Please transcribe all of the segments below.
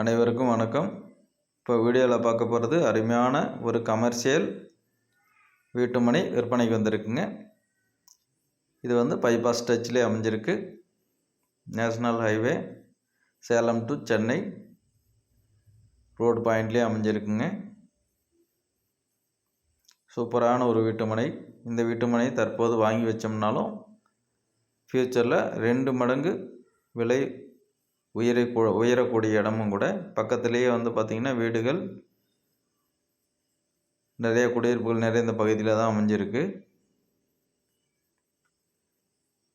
அனைவருக்கும் வணக்கம். இப்போ வீடியோவில் பார்க்க போகிறது அருமையான ஒரு கமர்ஷியல் வீட்டு மனை விற்பனைக்கு வந்திருக்குங்க. இது வந்து பைபாஸ் டச்சிலே அமைஞ்சிருக்கு. National highway Salem to Chennai road பாயிண்ட்லேயே அமைஞ்சிருக்குங்க. சூப்பரான ஒரு வீட்டுமனை. இந்த வீட்டுமனை தற்போது வாங்கி வச்சோம்னாலும் ஃப்யூச்சரில் ரெண்டு மடங்கு விலை உயர உயரக்கூடிய இடமும் கூட. பக்கத்துலேயே வந்து பார்த்திங்கன்னா வீடுகள். நிறைய குடியிருப்புகள் நிறைய இந்த பகுதியில் தான் அமைஞ்சிருக்கு.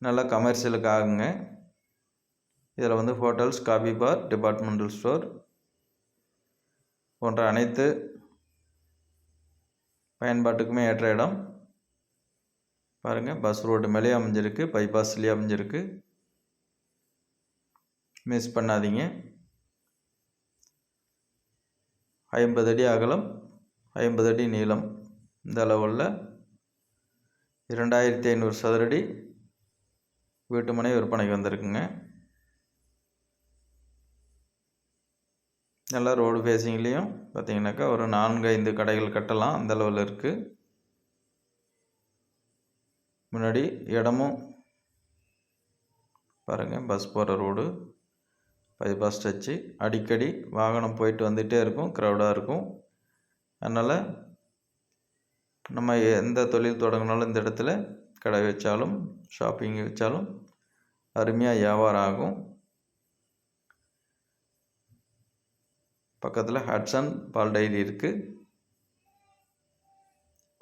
நல்லா கமர்ஷியலுக்கு ஆகுங்க. இதில் வந்து hotels coffee bar departmental store போன்ற அனைத்து பயன்பாட்டுக்குமே ஏற்ற இடம். பாருங்கள் பஸ் ரோடு மேலே அமைஞ்சிருக்கு பைபாஸ்லேயே அமைஞ்சிருக்கு. மிஸ் பண்ணாதீங்க. ஐம்பது அடி அகலம் ஐம்பது அடி நீளம். இந்த அளவில் இரண்டாயிரத்தி ஐநூறு சதுரடி வீட்டு மனை விற்பனைக்கு வந்திருக்குங்க. நல்லா ரோடு ஃபேஸிங்லேயும் பார்த்தீங்கன்னாக்கா ஒரு நான்கு ஐந்து கடைகள் கட்டலாம். அந்த அளவில் இருக்குது முன்னாடி இடமும் பாருங்கள் பஸ் போகிற ரோடு. பைபாஸ் டச்சு அடிக்கடி வாகனம் போயிட்டு வந்துகிட்டே இருக்கும் க்ரௌடாக இருக்கும். அதனால் நம்ம எந்த தொழில் தொடங்கினாலும் இந்த இடத்துல கடை வச்சாலும் ஷாப்பிங் வச்சாலும் அருமையாக வியாபாரம் ஆகும். பக்கத்தில் ஹட்சன் பால் டைரி இருக்குது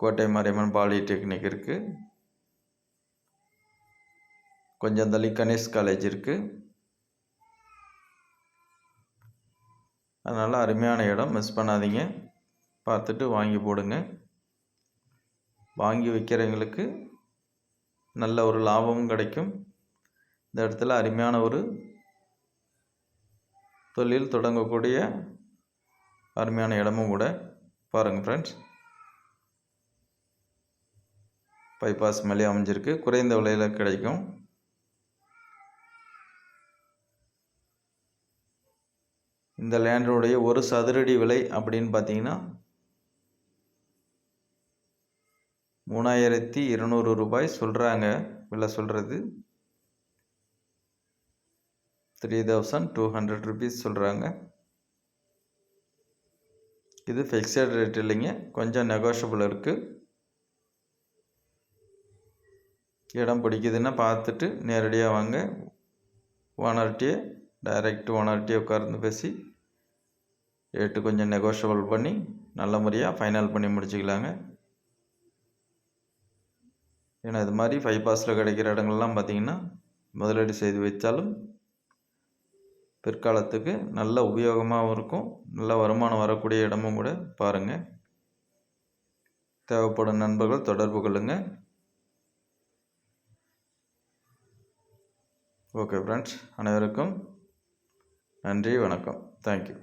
கோட்டை மாரியம்மன் பாலிடெக்னிக் இருக்குது கொஞ்சம் தள்ளி கணேஷ் காலேஜ் இருக்குது அதனால் அருமையான இடம். மிஸ் பண்ணாதீங்க. பார்த்துட்டு வாங்கி போடுங்க. வாங்கி வைக்கிறவங்களுக்கு நல்ல ஒரு லாபமும் கிடைக்கும். இந்த இடத்துல அருமையான ஒரு தொழில் தொடங்கக்கூடிய அருமையான இடமும் கூட பாருங்கள் ஃப்ரெண்ட்ஸ் பைபாஸ் மேலே அமைஞ்சிருக்கு. குறைந்த விலையில் கிடைக்கும். இந்த லேண்டருடைய ஒரு சதுரடி விலை அப்படின்னு பார்த்தீங்கன்னா மூணாயிரத்தி இருநூறு ரூபாய் சொல்கிறாங்க விலை சொல்கிறது three thousand two hundred rupees சொல்கிறாங்க இது ஃபிக்ஸட் ரேட் இல்லைங்க. கொஞ்சம் நெகோஷியபிள் இருக்குது இடம் பிடிக்குதுன்னா பார்த்துட்டு நேரடியாக வாங்க. ஓனர்கிட்டயே டைரக்ட் ஓனர்கிட்டயே உட்கார்ந்து பேசி ரேட்டு கொஞ்சம் நெகோஷியபிள் பண்ணி நல்ல முறையாக ஃபைனல் பண்ணி முடிச்சுக்கலாங்க. ஏன்னா இது மாதிரி ஃபைவ் பாஸில் கிடைக்கிற இடங்கள்லாம் பார்த்திங்கன்னா முதலீடு செய்து வைத்தாலும் பிற்காலத்துக்கு நல்ல உபயோகமாகவும் இருக்கும். நல்ல வருமானம் வரக்கூடிய இடமும் கூட பாருங்கள் தேவைப்படும் நண்பர்கள் தொடர்பு கொள்ளுங்கள் ஓகே ஃப்ரெண்ட்ஸ் அனைவருக்கும் நன்றி வணக்கம். தேங்க்யூ